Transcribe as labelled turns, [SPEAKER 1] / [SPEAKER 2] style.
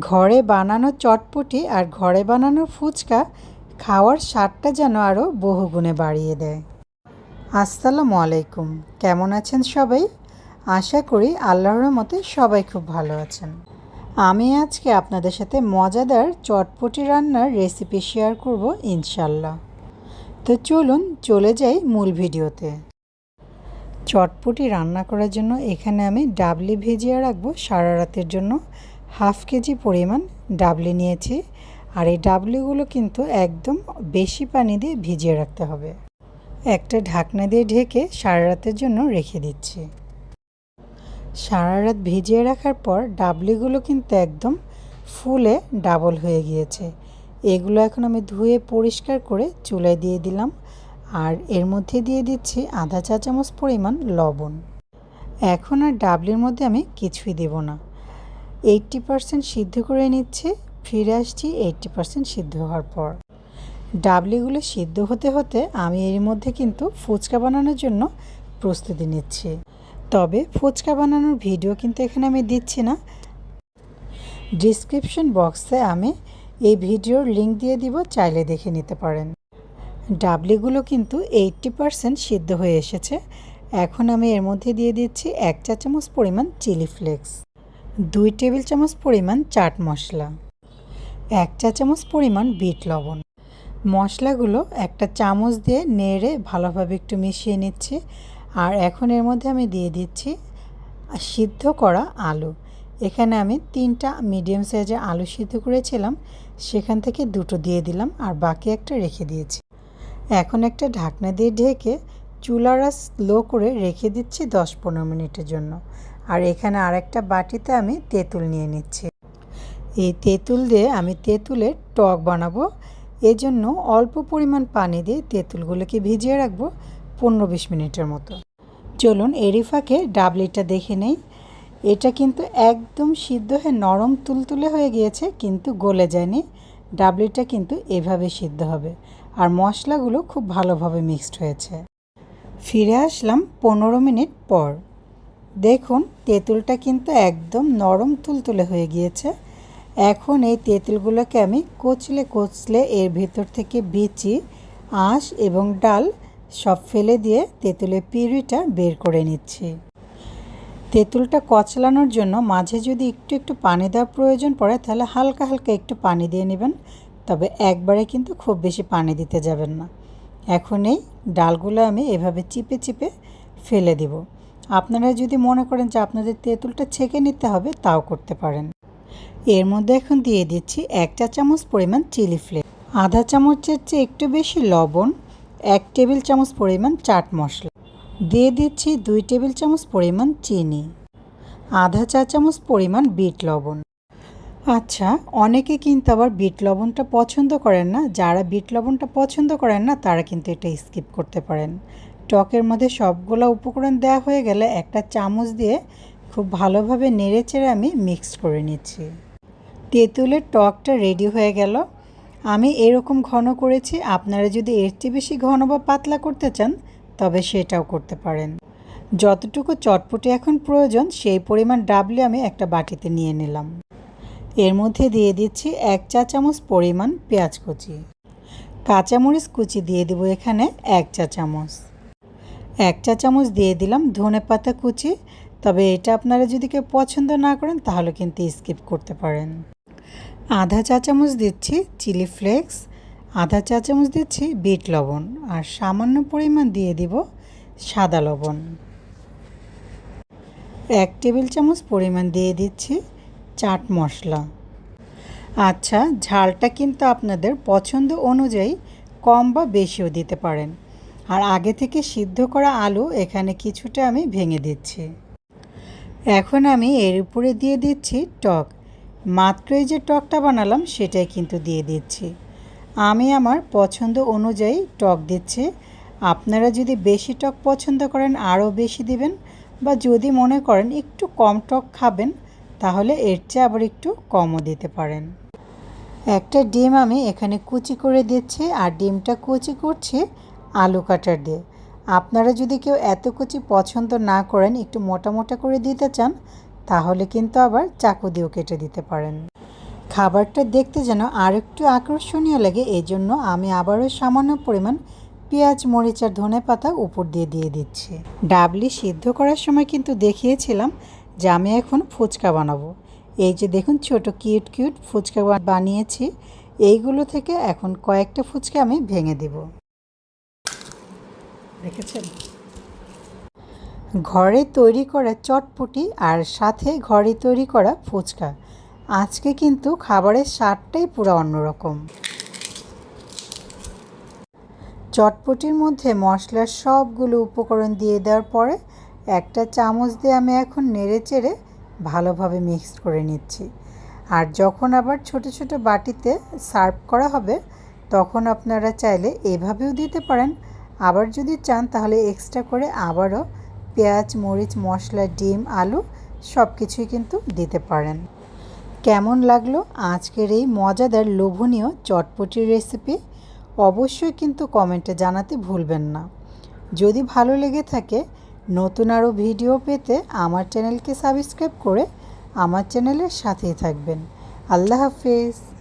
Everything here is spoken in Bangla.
[SPEAKER 1] ঘরে বানানো চটপটি আর ঘরে বানানো ফুচকা খাওয়ার স্বাদটা যেন আরও বহুগুণে বাড়িয়ে দেয়। আসসালামু আলাইকুম। কেমন আছেন সবাই? আশা করি আল্লাহর মতে সবাই খুব ভালো আছেন। আমি আজকে আপনাদের সাথে মজাদার চটপটি রান্নার রেসিপি শেয়ার করব ইনশাল্লাহ তো চলুন চলে যাই মূল ভিডিওতে। চটপটি রান্না করার জন্য এখানে আমি ডাবলি ভিজিয়ে রাখব সারা রাতের জন্য। হাফ কেজি পরিমাণ ডাবলি নিয়েছি আর এই ডাবলিগুলো কিন্তু একদম বেশি পানি দিয়ে ভিজিয়ে রাখতে হবে। একটা ঢাকনা দিয়ে ঢেকে সারা রাতের জন্য রেখে দিচ্ছি। সারা রাত ভিজিয়ে রাখার পর ডাবলিগুলো কিন্তু একদম ফুলে ডাবল হয়ে গিয়েছে। এগুলো এখন আমি ধুয়ে পরিষ্কার করে চুলায় দিয়ে দিলাম আর এর মধ্যে দিয়ে দিচ্ছি আধা চা চামচ পরিমাণ লবণ। এখন আর ডাবলির মধ্যে আমি কিছুই দেব না। এইটটি পারসেন্ট সিদ্ধ করে নিচ্ছে, ফিরে আসছি এইটটি পারসেন্ট সিদ্ধ হওয়ার পর। ডাবলিগুলো সিদ্ধ হতে হতে আমি এর মধ্যে কিন্তু ফুচকা বানানোর জন্য প্রস্তুতি নিচ্ছি। তবে ফুচকা বানানোর ভিডিও কিন্তু এখানে আমি দিচ্ছি না। ডিসক্রিপশন বক্সে আমি এই ভিডিওর লিঙ্ক দিয়ে দিব, চাইলে দেখে নিতে পারেন। ডাবলিগুলো কিন্তু এইটটি পারসেন্ট সিদ্ধ হয়ে এসেছে। এখন আমি এর মধ্যে দিয়ে দিচ্ছি এক চা চামচ পরিমাণ চিলি ফ্লেক্স। দুই টেবিল চামচ পরিমাণ চাট মশলা, এক চা চামচ পরিমাণ বিট লবণ। মশলাগুলো একটা চামচ দিয়ে নেড়ে ভালোভাবে একটু মিশিয়ে নিচ্ছি। আর এখন এর মধ্যে আমি দিয়ে দিচ্ছি সিদ্ধ করা আলু। এখানে আমি তিনটা মিডিয়াম সাইজের আলু সিদ্ধ করেছিলাম, সেখান থেকে দুটো দিয়ে দিলাম আর বাকি একটা রেখে দিয়েছি। এখন একটা ঢাকনা দিয়ে ঢেকে চুলারা স্লো করে রেখে দিচ্ছি দশ পনেরো মিনিটের জন্য। আর এখানে আরেকটা বাটিতে আমি তেঁতুল নিয়ে নিচ্ছি। এই তেঁতুল দিয়ে আমি তেঁতুলের টক বানাবো। এই জন্য অল্প পরিমাণ পানি দিয়ে তেঁতুলগুলোকে ভিজিয়ে রাখব পনেরো বিশ মিনিটের মতো। চলুন এরিফাকে ডাবলিটা দেখে নেই। এটা কিন্তু একদম সিদ্ধ হয়ে নরম তুলতুলে হয়ে গিয়েছে, কিন্তু গলে যায়নি। ডাবলিটা কিন্তু এভাবে সিদ্ধ হবে। আর মশলাগুলো খুব ভালোভাবে মিক্সড হয়েছে। ফিরে আসলাম পনেরো মিনিট পর। দেখুন, তেঁতুলটা কিন্তু একদম নরম তুলতুলে হয়ে গিয়েছে। এখন এই তেঁতুলগুলোকে আমি কচলে কচলে এর ভেতর থেকে বিচি, আঁশ এবং ডাল সব ফেলে দিয়ে তেঁতুলের পিউরিটা বের করে নিচ্ছি। তেঁতুলটা কচলানোর জন্য মাঝে যদি একটু একটু পানি দেওয়ার প্রয়োজন পড়ে, তাহলে হালকা হালকা একটু পানি দিয়ে নেবেন। তবে একবারে কিন্তু খুব বেশি পানি দিতে যাবেন না। এখন এই ডালগুলো আমি এভাবে চিপে চিপে ফেলে দিব। আপনারা যদি মনে করেন যে আপনাদের তেঁতুলটা ছেঁকে নিতে হবে, তাও করতে পারেন। এর মধ্যে এখন দিয়ে দিচ্ছি এক চা চামচ পরিমাণ চিলি ফ্লেক্স, আধা চামচের চেয়ে একটু বেশি লবণ, এক টেবিল চামচ পরিমাণ চাট মশলা, দিয়ে দিচ্ছি দুই টেবিল চামচ পরিমাণ চিনি, আধা চা চামচ পরিমাণ বিট লবণ। আচ্ছা অনেকে কিন্তু আবার বিট লবণটা পছন্দ করেন না। যারা বিট লবণটা পছন্দ করেন না, তারা কিন্তু এটা স্কিপ করতে পারেন। টকের মধ্যে সবগুলো উপকরণ দেওয়া হয়ে গেলে একটা চামচ দিয়ে খুব ভালোভাবে নেড়েচেড়ে আমি মিক্স করে নিচ্ছি। তেঁতুলের টকটা রেডি হয়ে গেল। আমি এরকম ঘন করেছি, আপনারা যদি এর চেয়ে বেশি ঘন বা পাতলা করতে চান, তবে সেটাও করতে পারেন। যতটুকু চটপটি এখন প্রয়োজন, সেই পরিমাণ ডাবলি আমি একটা বাটিতে নিয়ে নিলাম। এর মধ্যে দিয়ে দিচ্ছি এক চা চামচ পরিমাণ পেঁয়াজ কুচি। কাঁচামরিচ কুচি দিয়ে দেবো এখানে এক চা চামচ। এক চা চামচ দিয়ে দিলাম ধনে পাতা কুচি। তবে এটা আপনারা যদি কেউ পছন্দ না করেন, তাহলে কিন্তু স্কিপ করতে পারেন। আধা চা চামচ দিচ্ছি চিলি ফ্লেক্স, আধা চা চামচ দিচ্ছি বিট লবণ, আর সামান্য পরিমাণ দিয়ে দিব সাদা লবণ। এক টেবিল চামচ পরিমাণ দিয়ে দিচ্ছি চাট মশলা। আচ্ছা ঝালটা কিন্তু আপনাদের পছন্দ অনুযায়ী কম বা বেশিও দিতে পারেন। আর আগে থেকে সিদ্ধ করা আলু এখানে কিছুটা আমি ভেঙে দিচ্ছি। এখন আমি এর উপরে দিয়ে দিচ্ছি টক। মাত্রই যে টকটা বানালাম, সেটাই কিন্তু দিয়ে দিচ্ছি। আমি আমার পছন্দ অনুযায়ী টক দিচ্ছি। আপনারা যদি বেশি টক পছন্দ করেন, আরও বেশি দিবেন বা যদি মনে করেন একটু কম টক খাবেন, তাহলে এর চেয়ে আবার একটু কমও দিতে পারেন। একটা ডিম আমি এখানে কুচি করে দিচ্ছি, আর ডিমটা কুচি করছি আলু কাটার দিয়ে। আপনারা যদি কেউ এত কুচি পছন্দ না করেন, একটু মোটা মোটা করে দিতে চান, তাহলে কিন্তু আবার চাকু দিয়েও কেটে দিতে পারেন। খাবারটা দেখতে যেন আর একটু আকর্ষণীয় লাগে এই জন্য আমি আবারও সামান্য পরিমাণ পেঁয়াজ, মরিচ আর ধনে পাতা উপর দিয়ে দিয়ে দিচ্ছি। ডাবলি সিদ্ধ করার সময় কিন্তু দেখিয়েছিলাম যে আমি এখন ফুচকা বানাবো। এই যে দেখুন, ছোট কিউট কিউট ফুচকা বানিয়েছি। এইগুলো থেকে এখন কয়েকটা ফুচকা আমি ভেঙে দেব। দেখেছেন ঘরে তৈরি করা চটপটি আর সাথে ঘরে তৈরি করা ফুচকা। আজকে কিন্তু খাবারের স্বাদটাই পুরো অন্যরকম। চটপটির মধ্যে মশলার সবগুলো উপকরণ দিয়ে দেওয়ার পরে একটা চামচ দিয়ে আমি এখন নেড়ে চেড়ে ভালোভাবে মিক্স করে নিচ্ছি। আর যখন আবার ছোট ছোট বাটিতে সার্ভ করা হবে, তখন আপনারা চাইলে এভাবেও দিতে পারেন। আবার যদি চান তাহলে এক্সট্রা করে আবারও পেঁয়াজ, মরিচ, মশলা, ডিম, আলু সব কিছুই কিন্তু দিতে পারেন। কেমন লাগল আজকের এই মজাদার লোভনীয় চটপটির রেসিপি অবশ্যই কিন্তু কমেন্টে জানাতে ভুলবেন না। যদি ভালো লেগে থাকে, নতুন আরও ভিডিও পেতে আমার চ্যানেলকে সাবস্ক্রাইব করে আমার চ্যানেলের সাথেই থাকবেন। আল্লাহ হাফেজ।